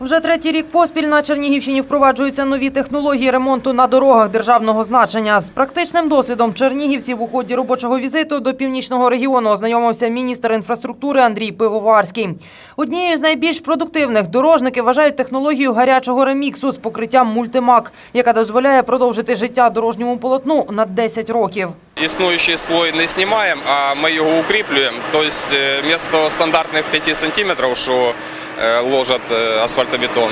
Вже третій рік поспіль на Чернігівщині впроваджуються нові технології ремонту на дорогах державного значення. З практичним досвідом чернігівців у ході робочого візиту до північного регіону ознайомився міністр інфраструктури Андрій Пивоварський. Однією з найбільш продуктивних дорожники вважають технологію гарячого реміксу з покриттям мультимак, яка дозволяє продовжити життя дорожньому полотну на 10 років. Існуючий слой не знімаємо, а ми його укріплюємо. Тобто, е, вместо стандартних 5 сантиметрів, що е, ложать е, асфальтобетон,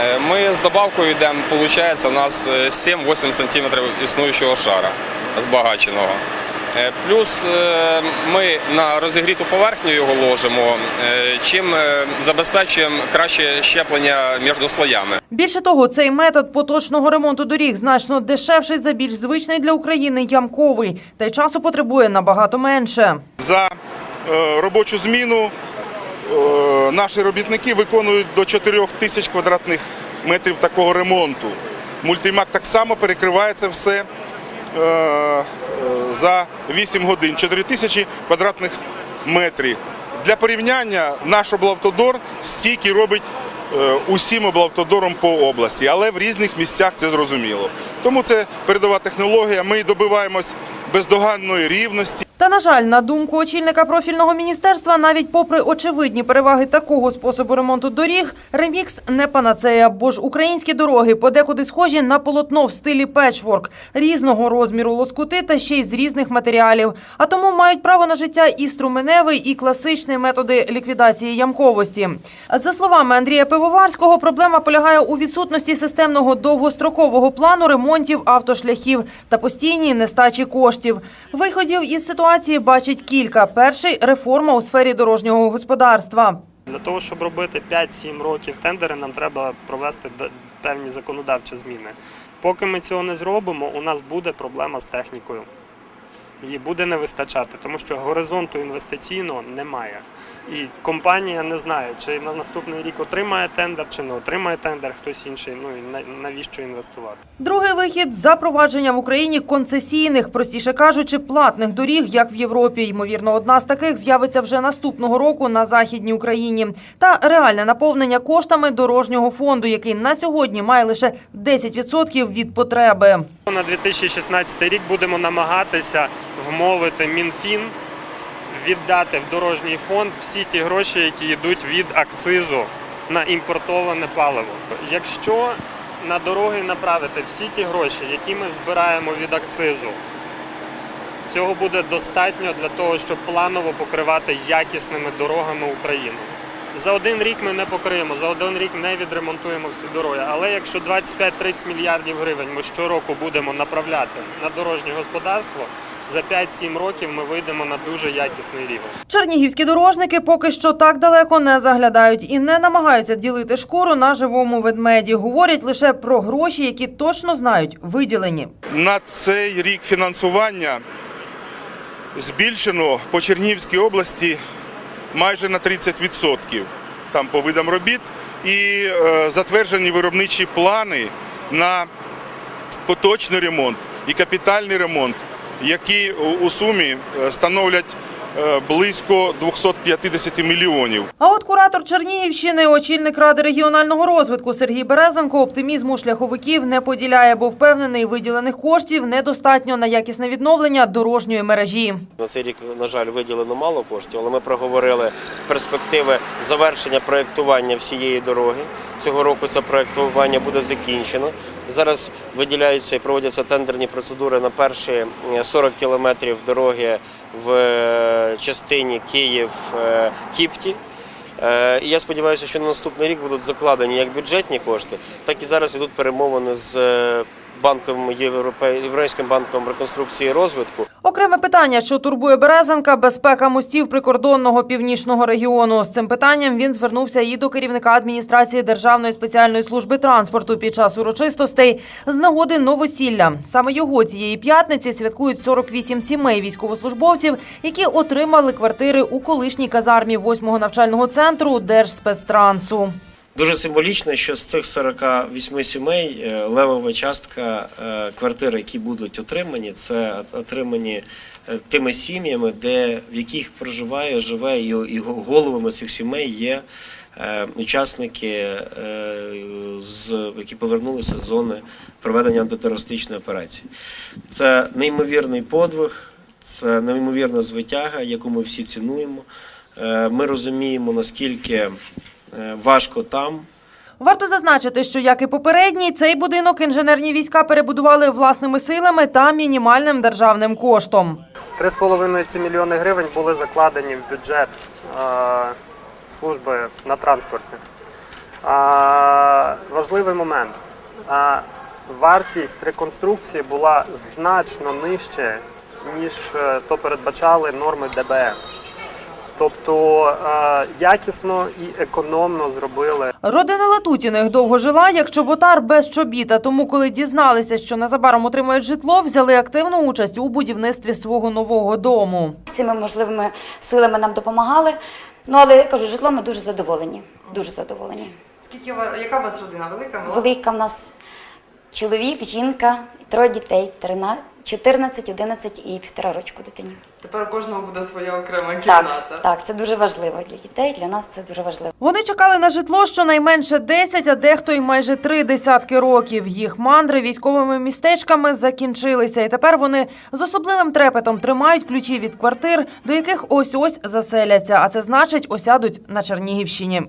е, ми з добавкою йдемо, виходить, у нас е, 7-8 сантиметрів існуючого шара збагаченого. Плюс ми на розігріту поверхню його ложимо, чим забезпечуємо краще щеплення між слоями. Більше того, цей метод поточного ремонту доріг значно дешевший за більш звичний для України ямковий, та й часу потребує набагато менше. За робочу зміну наші робітники виконують до 4 тисяч квадратних метрів такого ремонту. Мультимак так само перекриває це все е, е, за 8 годин, 4 тисячі квадратних метрів. Для порівняння наш облавтодор стільки робить е, усім облавтодором по області, але в різних місцях це зрозуміло. Тому це передова технологія. Ми добиваємось бездоганної рівності. На жаль, на думку очільника профільного міністерства, навіть попри очевидні переваги такого способу ремонту доріг, ремікс не панацея, бо ж українські дороги подекуди схожі на полотно в стилі печворк, різного розміру лоскути та ще й з різних матеріалів. А тому мають право на життя і струменевий, і класичний методи ліквідації ямковості. За словами Андрія Пивоварського, проблема полягає у відсутності системного довгострокового плану ремонтів автошляхів та постійній нестачі коштів. Виходів із ситуації бачить кілька. Перший реформа у сфері дорожнього господарства. Для того, щоб робити 5-7 років тендери, нам треба провести певні законодавчі зміни. Поки ми цього не зробимо, у нас буде проблема з технікою. Її буде не вистачати, тому що горизонту інвестиційного немає. І компанія не знає, чи на наступний рік отримає тендер, чи не отримає тендер хтось інший. Ну і навіщо інвестувати. Другий вихід запровадження в Україні концесійних, простіше кажучи, платних доріг, як в Європі. Ймовірно, одна з таких з'явиться вже наступного року на західній Україні. Та реальне наповнення коштами дорожнього фонду, який на сьогодні має лише 10% від потреби. На 2016 рік будемо намагатися вмовити МінФін віддати в дорожній фонд всі ті гроші, які йдуть від акцизу на імпортоване паливо. Якщо на дороги направити всі ті гроші, які ми збираємо від акцизу, цього буде достатньо для того, щоб планово покривати якісними дорогами Україну. За один рік ми не покриємо, за один рік не відремонтуємо всі дороги. Але якщо 25-30 мільярдів гривень ми щороку будемо направляти на дорожнє господарство, за 5-7 років ми вийдемо на дуже якісний рівень. Чернігівські дорожники поки що так далеко не заглядають і не намагаються ділити шкуру на живому ведмеді. Говорять лише про гроші, які точно знають виділені. На цей рік фінансування збільшено по Чернігівській області майже на 30%. Там по видам робіт і е, затверджені виробничі плани на поточний ремонт і капітальний ремонт, які у- сумі е, становлять е, близько 250 мільйонів. А от куратор Чернігівщини, очільник ради регіонального розвитку Сергій Березенко оптимізму шляховиків не поділяє, бо впевнений, виділених коштів недостатньо на якісне відновлення дорожньої мережі. На цей рік, на жаль, виділено мало коштів, але ми проговорили перспективи завершення проєктування всієї дороги. Цього року це проєктування буде закінчено. Зараз виділяються і проводяться тендерні процедури на перші е, 40 кілометрів дороги в е, частині Київ-Кіпті. Е, І я сподіваюся, що на наступний рік будуть закладені як бюджетні кошти, так і зараз йдуть перемовини з е, банком Європе- Європейським банком реконструкції і розвитку. Окреме питання, що турбує Березенка – безпека мостів прикордонного північного регіону. З цим питанням він звернувся і до керівника адміністрації Державної спеціальної служби транспорту під час урочистостей з нагоди новосілля. Саме його цієї п'ятниці святкують 48 сімей військовослужбовців, які отримали квартири у колишній казармі 8-го навчального центру Держспецтрансу. Дуже символічно, що з цих 48 сімей е, левова частка е, квартир, які будуть отримані, це отримані е, тими сім'ями, де в яких проживає, живе і, головами цих сімей є учасники, які повернулися з зони проведення антитерористичної операції. Це неймовірний подвиг, це неймовірна звитяга, яку ми всі цінуємо. Ми розуміємо, наскільки важко там. Варто зазначити, що як і попередній, цей будинок інженерні війська перебудували власними силами та мінімальним державним коштом. 3,5 ці мільйони гривень були закладені в бюджет е, служби на транспорті. Важливий момент. Вартість реконструкції була значно нижче, ніж е, то передбачали норми ДБН. Тобто е, якісно і економно зробили Родина Латутіних довго жила як чоботар без чобіта. Тому, коли дізналися, що незабаром отримають житло, взяли активну участь у будівництві свого нового дому. Всіми можливими силами нам допомагали. Ну але я кажу, житлом ми дуже задоволені. Дуже задоволені. Скільки яка у вас родина? Велика Велика в нас чоловік, жінка, троє дітей, 13, 14, 11 і півтора рочку дитині. Тепер у кожного буде своя окрема Так, так, це дуже важливо для дітей. Для нас це дуже важливо. Вони чекали на житло щонайменше 10, а дехто й майже три десятки років. Їх мандри військовими містечками закінчилися, і тепер вони з особливим трепетом тримають ключі від квартир, до яких ось ось заселяться. А це значить, осядуть на Чернігівщині.